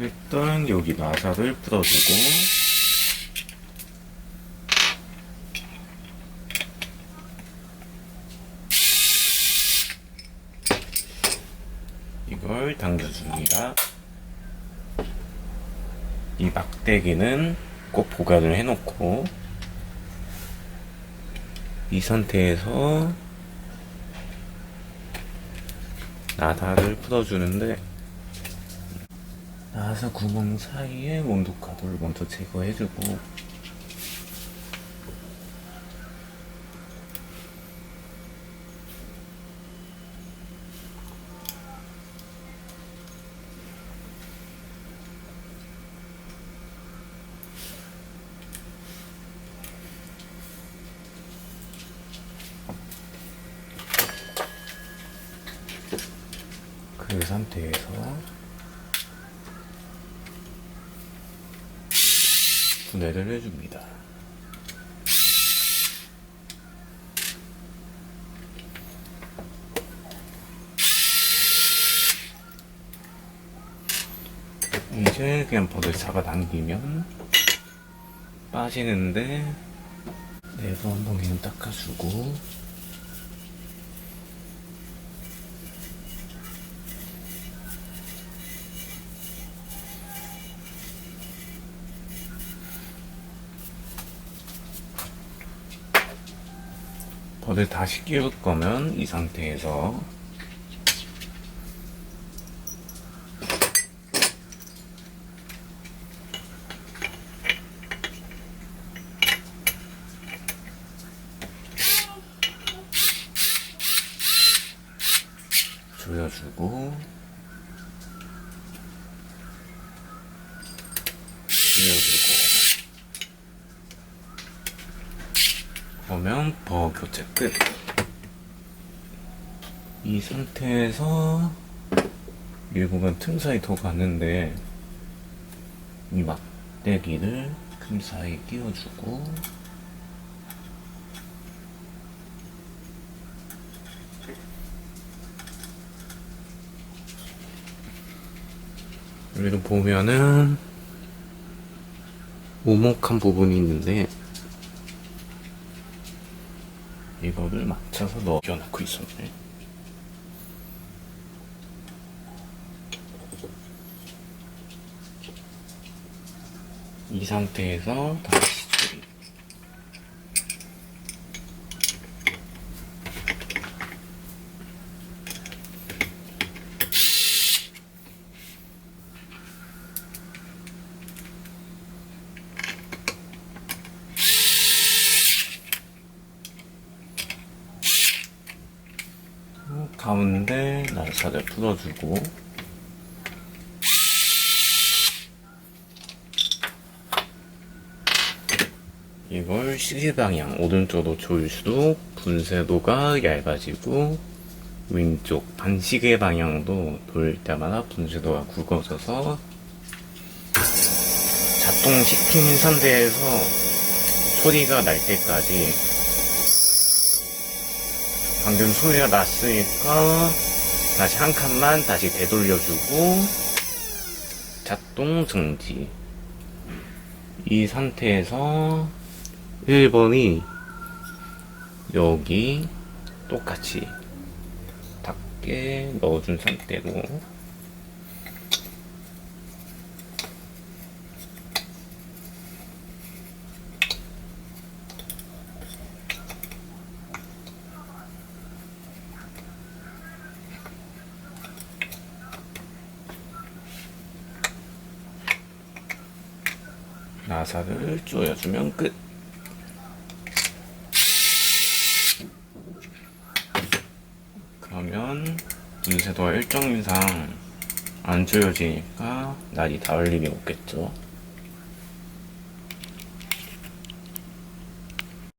일단 여기 나사를 풀어주고 이걸 당겨줍니다. 이 막대기는 꼭 보관을 해놓고 이 상태에서 나사를 풀어주는데 나사 구멍 사이에 온도 가도를 먼저 제거해주고. 그 상태에서 분해를 해줍니다. 이제 그냥 버들 잡아당기면 빠지는데 내부 한번 그냥 닦아주고 버들 다시 끼울 거면 이 상태에서. 조여주고 그러면 버 교체 끝. 이 상태에서 일부분 틈 사이 더 가는데 이 막대기를 틈 사이 끼워주고 여기도 보면은 오목한 부분이 있는데 이거를 맞춰서 넣어놓고 있었네. 이 상태에서 다시 가운데 날사를 풀어주고. 이걸 시계방향 오른쪽으로 조일수록 분쇄도가 얇아지고 왼쪽 반시계 방향도 돌 때마다 분쇄도가 굵어져서 작동시킨 상태에서 소리가 날 때까지 방금 소리가 났으니까 다시 한 칸만 다시 되돌려주고 작동 정지. 이 상태에서 1번이 여기 똑같이 닿게 넣어준 상태로 나사를 조여주면 끝. 그러면 분쇄도가 일정 이상 안 조여지니까 날이 닿을 일이 없겠죠.